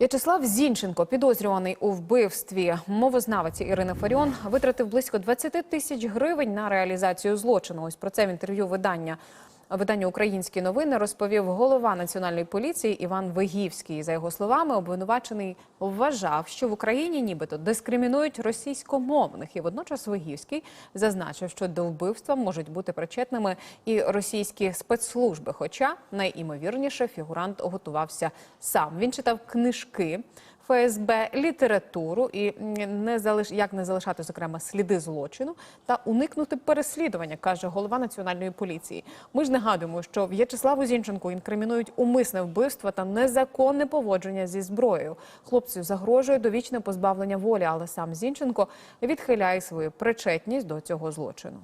В'ячеслав Зінченко, підозрюваний у вбивстві мовознавиці Ірини Фаріон, витратив близько 20 тисяч гривень на реалізацію злочину. Ось про це в інтерв'ю видання. Виданню Українські новини розповів голова національної поліції Іван Вигівський. За його словами, обвинувачений вважав, що в Україні нібито дискримінують російськомовних. І водночас Вигівський зазначив, що до вбивства можуть бути причетними і російські спецслужби. Хоча найімовірніше фігурант готувався сам. Він читав книжки. ФСБ, літературу і не залиш... як не залишати зокрема сліди злочину та уникнути переслідування, каже голова національної поліції. Ми ж нагадуємо, що В'ячеславу Зінченку інкримінують умисне вбивство та незаконне поводження зі зброєю. Хлопцю загрожує довічне позбавлення волі, але сам Зінченко відхиляє свою причетність до цього злочину.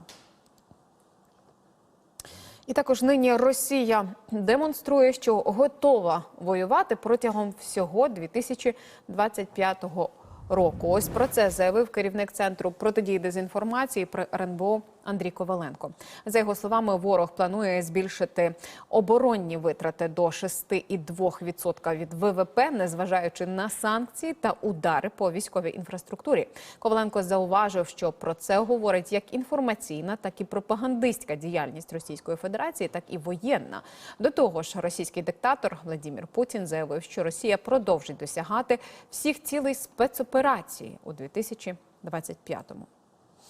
І також нині Росія демонструє, що готова воювати протягом всього 2025 року. Ось про це заявив керівник центру протидії дезінформації при РНБО Андрій Коваленко. За його словами, ворог планує збільшити оборонні витрати до 6,2% від ВВП, незважаючи на санкції та удари по військовій інфраструктурі. Коваленко зауважив, що про це говорить як інформаційна, так і пропагандистська діяльність Російської Федерації, так і воєнна. До того ж, російський диктатор Владимир Путін заявив, що Росія продовжить досягати всіх цілей спецоперації у 2025-му.